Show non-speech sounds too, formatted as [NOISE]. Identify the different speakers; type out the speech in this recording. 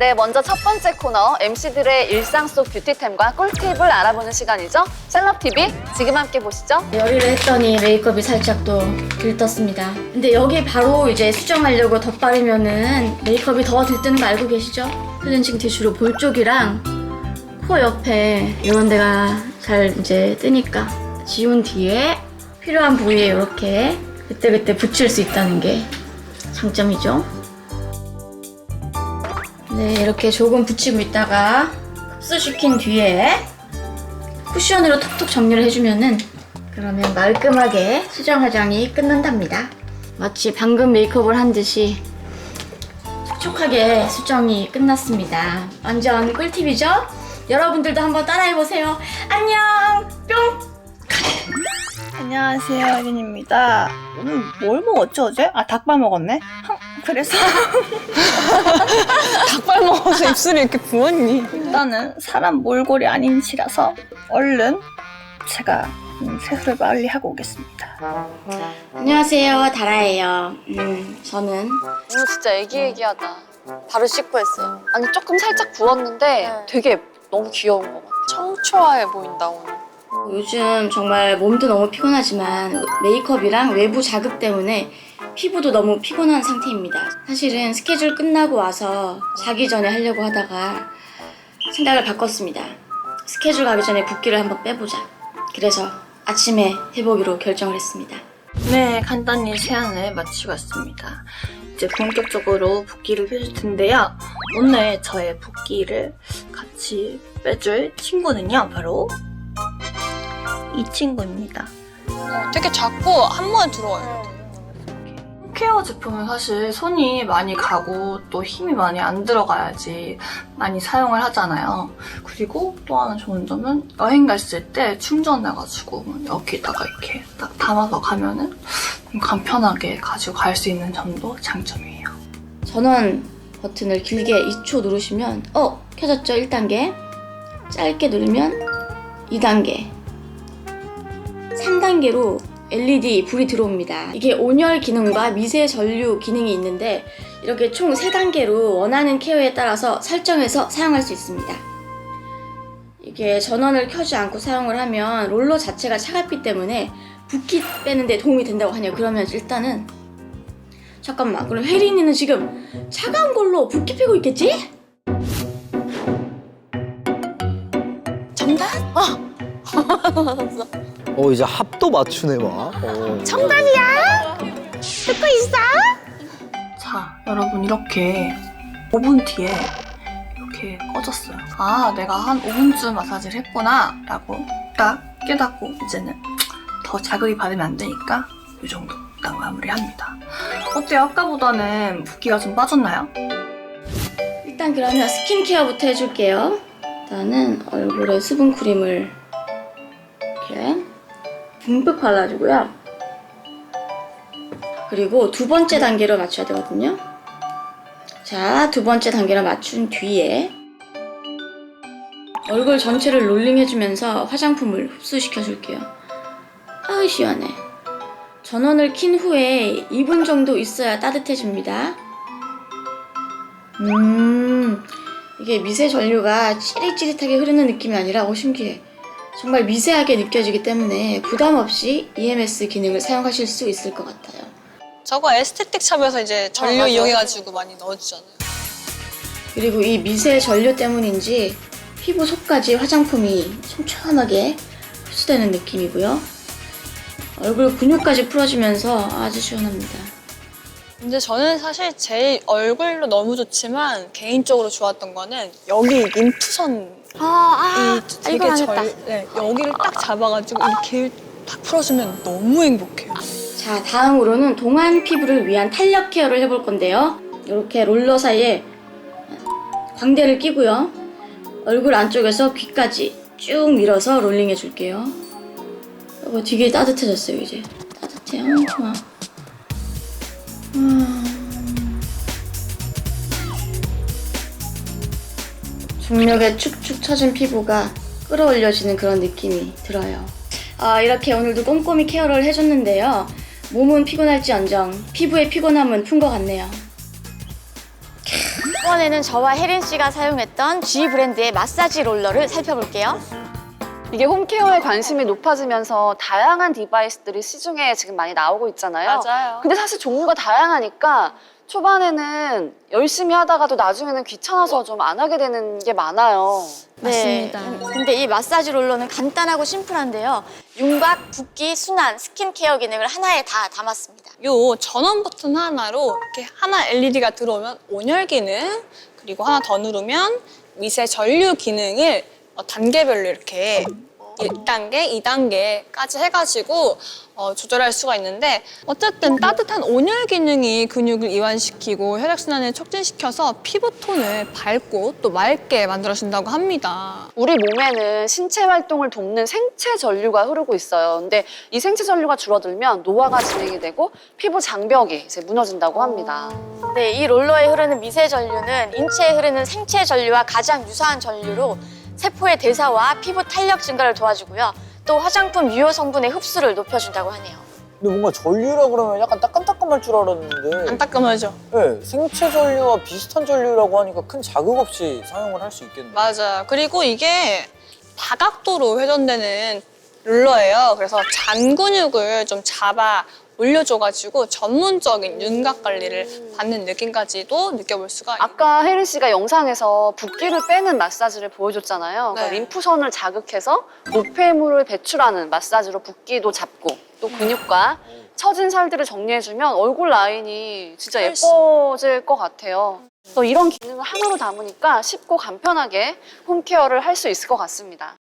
Speaker 1: 네, 먼저 첫 번째 코너 MC들의 일상 속 뷰티템과 꿀팁을 알아보는 시간이죠. 셀럽TV 지금 함께 보시죠.
Speaker 2: 열의를 했더니 메이크업이 살짝 또 들떴습니다. 근데 여기 바로 이제 수정하려고 덧바르면은 메이크업이 더 들뜨는 거 알고 계시죠? 클렌징 티슈로 볼 쪽이랑 코 옆에 이런 데가 잘 이제 뜨니까 지운 뒤에 필요한 부위에 이렇게 그때그때 붙일 수 있다는 게 장점이죠. 네, 이렇게 조금 붙이고 있다가 흡수시킨 뒤에 쿠션으로 톡톡 정리를 해주면은 그러면 말끔하게 수정 화장이 끝난답니다. 마치 방금 메이크업을 한 듯이 촉촉하게 수정이 끝났습니다. 완전 꿀팁이죠? 여러분들도 한번 따라해보세요. 안녕! 뿅!
Speaker 3: 안녕하세요, 혜린입니다. 오늘 뭘 먹었지, 어제? 아, 닭발 먹었네? 흠, 그래서 [LAUGHS]
Speaker 4: 닭발 먹어서 입술이 이렇게 부었니?
Speaker 3: 일단은 사람 몰골이 아닌지라서 얼른 제가 음, 세수를 빨리 하고 오겠습니다.
Speaker 2: 안녕하세요, 다라예요. 음, 저는
Speaker 1: 오늘 진짜 애기애기하다. 바로 씻고 했어요. 아니 조금 살짝 부었는데 되게 너무 귀여운 것 같아.
Speaker 4: 청초해 보인다 오늘.
Speaker 2: 요즘 정말 몸도 너무 피곤하지만 메이크업이랑 외부 자극 때문에 피부도 너무 피곤한 상태입니다. 사실은 스케줄 끝나고 와서 자기 전에 하려고 하다가 생각을 바꿨습니다. 스케줄 가기 전에 붓기를 한번 빼보자. 그래서 아침에 해보기로 결정을 했습니다.
Speaker 3: 네, 간단히 세안을 마치고 왔습니다. 이제 본격적으로 붓기를 빼줄 텐데요. 오늘 저의 붓기를 같이 빼줄 친구는요, 바로 이 친구입니다.
Speaker 4: 되게 작고 한 번에 들어와요.
Speaker 3: 케어 제품은 사실 손이 많이 가고 또 힘이 많이 안 들어가야지 많이 사용을 하잖아요. 그리고 또 하나 좋은 점은 여행 갔을 때 충전해가지고 여기다가 이렇게 딱 담아서 가면은 좀 간편하게 가지고 갈 수 있는 점도 장점이에요.
Speaker 2: 전원 버튼을 길게 2초 누르시면 어 켜졌죠 1단계 짧게 누르면 2단계 3단계로 LED 불이 들어옵니다 이게 온열 기능과 미세 전류 기능이 있는데 이렇게 총 3단계로 원하는 케어에 따라서 설정해서 사용할 수 있습니다 이게 전원을 켜지 않고 사용을 하면 롤러 자체가 차갑기 때문에 붓기 빼는데 도움이 된다고 하네요 그러면 일단은 잠깐만 그럼 혜린이는 지금 차가운 걸로 붓기 빼고 있겠지?
Speaker 4: 정답?
Speaker 5: 어 [LAUGHS] 이제 합도 맞추네 막. 어.
Speaker 3: 자, 여러분 이렇게 5분 뒤에 이렇게 꺼졌어요. 아, 내가 한 5분쯤 마사지를 했구나 라고 딱 깨닫고 이제는 더 자극이 받으면 안 되니까 이 정도 딱 마무리합니다. 어때요? 아까보다는 붓기가 좀 빠졌나요?
Speaker 2: 일단 그러면 스킨케어부터 해줄게요 일단은 얼굴에 수분 크림을 이렇게 듬뿍 발라주고요 그리고 두 번째 단계로 맞춰야 되거든요 자, 두 번째 단계로 맞춘 뒤에 얼굴 전체를 롤링 해주면서 화장품을 흡수시켜 줄게요 아우 시원해 전원을 킨 후에 2분 정도 있어야 따뜻해집니다. 음, 이게 미세 전류가 찌릿찌릿하게 흐르는 느낌이 아니라 오 신기해. 정말 미세하게 느껴지기 때문에 부담 없이 EMS 기능을 사용하실 수 있을 것 같아요.
Speaker 4: 저거 에스테틱 샵에서 이제 전류
Speaker 1: 맞아.
Speaker 4: 이용해가지고 많이 넣어주잖아요.
Speaker 2: 그리고 이 미세 전류 때문인지 피부 속까지 화장품이 촘촘하게 흡수되는 느낌이고요. 얼굴 근육까지 풀어지면서 아주 시원합니다.
Speaker 4: 근데 저는 사실 제 얼굴로 너무 좋지만 개인적으로 좋았던 거는 여기 림프선
Speaker 2: 아,
Speaker 4: 이 되게 절, 네, 여기를 딱 잡아가지고 이렇게 딱 풀어주면 너무 행복해요.
Speaker 2: 자, 다음으로는 동안 피부를 위한 탄력 케어를 해볼 건데요. 이렇게 롤러 사이에 광대를 끼고요. 얼굴 안쪽에서 귀까지 쭉 밀어서 롤링 해줄게요. 어, 되게 따뜻해졌어요, 이제. 따뜻해요. 좋아. 음. 중력에 축축 처진 피부가 끌어올려지는 그런 느낌이 들어요. 아, 이렇게 오늘도 꼼꼼히 케어를 해줬는데요. 몸은 피곤할지언정 피부의 피곤함은 푼 것 같네요. 이번에는 저와 혜린 씨가 사용했던 G 브랜드의 마사지 롤러를 살펴볼게요.
Speaker 1: 이게 홈케어에 관심이 높아지면서 다양한 디바이스들이 시중에 지금 많이 나오고 있잖아요.
Speaker 4: 맞아요.
Speaker 1: 근데 사실 종류가 다양하니까 초반에는 열심히 하다가도 나중에는 귀찮아서 좀 안 하게 되는 게 많아요.
Speaker 4: 맞습니다.
Speaker 2: 네. 근데 이 마사지 롤러는 간단하고 심플한데요. 윤곽, 붓기, 순환, 스킨케어 기능을 하나에 다 담았습니다.
Speaker 4: 요 전원 버튼 하나로 이렇게 하나 LED가 들어오면 온열 기능 그리고 하나 더 누르면 미세 전류 기능을 어, 단계별로 이렇게 1단계, 2단계까지 해가지고 어, 조절할 수가 있는데 어쨌든 따뜻한 온열 기능이 근육을 이완시키고 혈액순환을 촉진시켜서 피부톤을 밝고 또 맑게 만들어준다고 합니다.
Speaker 1: 우리 몸에는 신체 활동을 돕는 생체 전류가 흐르고 있어요. 근데 이 생체 전류가 줄어들면 노화가 진행이 되고 피부 장벽이 이제 무너진다고 합니다.
Speaker 2: 네, 이 롤러에 흐르는 미세 전류는 인체에 흐르는 생체 전류와 가장 유사한 전류로 세포의 대사와 피부 탄력 증가를 도와주고요. 또 화장품 유효 성분의 흡수를 높여준다고 하네요.
Speaker 6: 근데 뭔가 전류라 그러면 약간 따끔따끔할 줄 알았는데
Speaker 4: 안 따끔하죠?
Speaker 6: 네, 생체 전류와 비슷한 전류라고 하니까 큰 자극 없이 사용을 할 수 있겠네요.
Speaker 4: 맞아요. 그리고 이게 다각도로 회전되는 룰러예요. 그래서 잔 근육을 좀 잡아 올려줘가지고 전문적인 윤곽 관리를 받는 느낌까지도 느껴볼 수가 있어요.
Speaker 1: 아까 혜린 씨가 영상에서 붓기를 빼는 마사지를 보여줬잖아요. 그러니까
Speaker 4: 네.
Speaker 1: 림프선을 자극해서 노폐물을 배출하는 마사지로 붓기도 잡고 또 근육과 처진 살들을 정리해주면 얼굴 라인이 진짜
Speaker 4: 훨씬.
Speaker 1: 예뻐질 것 같아요. 또 이런 기능을 하나로 담으니까 쉽고 간편하게 홈케어를 할 수 있을 것 같습니다.